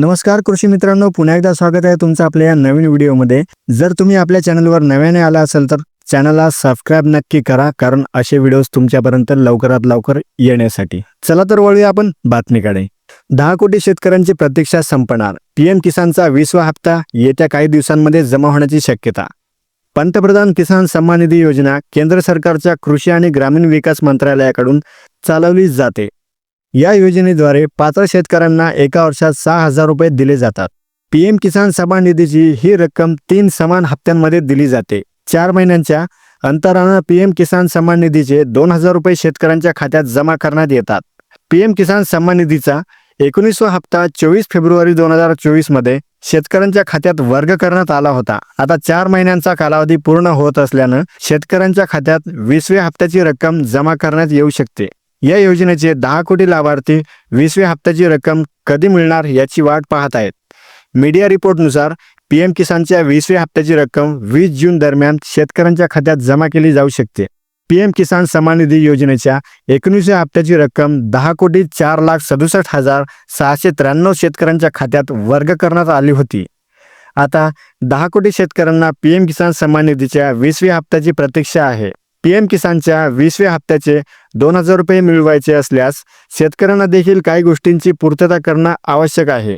नमस्कार कृषी मित्रांनो पुन्हा एकदा स्वागत आहे तुमचं आपल्या या नवीन व्हिडिओमध्ये. जर तुम्ही आपल्या चॅनलवर नव्याने आला असेल तर चॅनलला सबस्क्राईब नक्की करा कारण असे व्हिडिओज तुमच्यापर्यंत लवकरात लवकर येण्यासाठी. चला तर वळूया आपण बातमीकडे. दहा कोटी शेतकऱ्यांची प्रतीक्षा संपणार. पीएम किसानचा वीसवा हप्ता येत्या काही दिवसांमध्ये जमा होण्याची शक्यता. पंतप्रधान किसान सन्मान निधी योजना केंद्र सरकारच्या कृषी आणि ग्रामीण विकास मंत्रालयाकडून चालवली जाते. या योजनेद्वारे पात्र शेतकऱ्यांना एका वर्षात सहा हजार रुपये दिले जातात. पीएम किसान सन्मान निधीची ही रक्कम तीन समान हप्त्यांमध्ये दिली जाते. चार महिन्यांच्या अंतरानं पीएम किसान सन्मान निधीचे दोन हजार रुपये शेतकऱ्यांच्या खात्यात जमा करण्यात येतात. पीएम किसान सन्मान निधीचा एकोणीसवा हप्ता चोवीस फेब्रुवारी दोन हजार चोवीसमध्ये शेतकऱ्यांच्या खात्यात वर्ग करण्यात आला होता. आता चार महिन्यांचा कालावधी पूर्ण होत असल्यानं शेतकऱ्यांच्या खात्यात वीसव्या हप्त्याची रक्कम जमा करण्यात येऊ शकते. या योजनेचे दहा कोटी लाभार्थी वीसव्या हप्त्याची रक्कम कधी मिळणार याची वाट पाहत आहेत. मीडिया रिपोर्टनुसार पीएम किसानच्या वीसव्या हप्त्याची रक्कम वीस जून दरम्यान शेतकऱ्यांच्या खात्यात जमा केली जाऊ शकते. पीएम किसान सन्मान निधी योजनेच्या एकोणीसव्या हप्त्याची रक्कम दहा कोटी चार लाख सदुसष्ट हजार सहाशे त्र्याण्णव शेतकऱ्यांच्या खात्यात वर्ग करण्यात आली होती. आता दहा कोटी शेतकऱ्यांना पीएम किसान सन्मान निधीच्या वीसव्या हप्त्याची प्रतीक्षा आहे. पी एम किसानच्या वीसव्या हप्त्याचे दोन हजार रुपये मिळवायचे असल्यास शेतकऱ्यांना देखील काही गोष्टींची पूर्तता करणं आवश्यक आहे.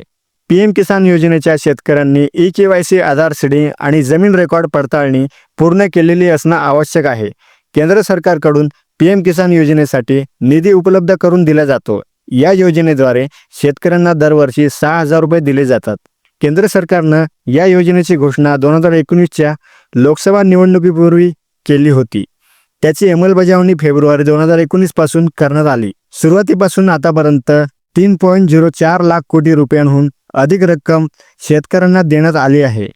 पी एम किसान योजनेच्या शेतकऱ्यांनी E K Y C Aadhaar CD आणि जमीन रेकॉर्ड पडताळणी पूर्ण केलेली असणं आवश्यक आहे. केंद्र सरकारकडून पी एम किसान योजनेसाठी निधी उपलब्ध करून दिला जातो. या योजनेद्वारे शेतकऱ्यांना दरवर्षी सहा हजार रुपये दिले जातात. केंद्र सरकारनं या योजनेची घोषणा दोन हजार एकोणीसच्या लोकसभा निवडणुकीपूर्वी केली होती. त्याची अंमलबजावणी फेब्रुवारी दोन हजार एकोणीसपासून करण्यात आली. सुरुवातीपासून आतापर्यंत तीन पॉईंट झिरो चार लाख कोटी रुपयांहून अधिक रक्कम शेतकऱ्यांना देण्यात आली आहे.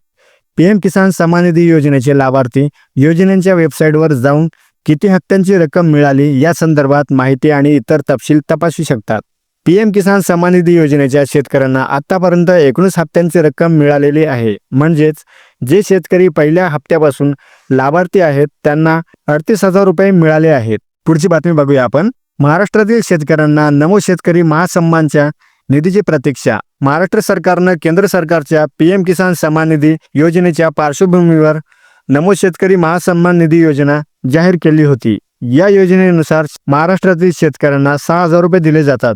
पीएम किसान सन्मान निधी योजनेचे लाभार्थी योजनेच्या वेबसाईटवर जाऊन किती हप्त्यांची रक्कम मिळाली या संदर्भात माहिती आणि इतर तपशील तपासू शकतात. पीएम किसान सन्मान निधी योजनेच्या शेतकऱ्यांना आतापर्यंत एकोणीस हप्त्यांची रक्कम मिळालेली आहे. म्हणजेच जे शेतकरी पहिल्या हप्त्यापासून लाभार्थी आहेत त्यांना अडतीस हजार रुपये मिळाले आहेत. पुढची बातमी बघूया आपण. महाराष्ट्रातील शेतकऱ्यांना नमो शेतकरी महासन्मानच्या निधीची प्रतीक्षा. महाराष्ट्र सरकारनं केंद्र सरकारच्या पीएम किसान सन्मान निधी योजनेच्या पार्श्वभूमीवर नमो शेतकरी महासन्मान निधी योजना जाहीर केली होती. या योजनेनुसार महाराष्ट्रातील शेतकऱ्यांना सहा हजार रुपये दिले जातात.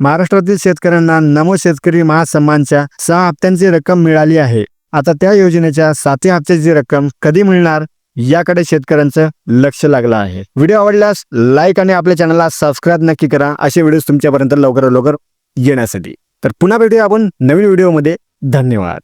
महाराष्ट्रातील शेतकऱ्यांना नमो शेतकरी महासन्मानच्या सहा हप्त्यांची रक्कम मिळाली आहे. आता त्या योजनेच्या सातव्या हप्त्याची रक्कम कधी मिळणार याकडे शेतकऱ्यांचं लक्ष लागलं आहे. व्हिडिओ आवडल्यास लाईक आणि आपल्या चॅनलला सबस्क्राईब नक्की करा. असे व्हिडिओ तुमच्यापर्यंत लवकरात लवकर येण्यासाठी. तर पुन्हा भेटूया आपण नवीन व्हिडिओमध्ये धन्यवाद.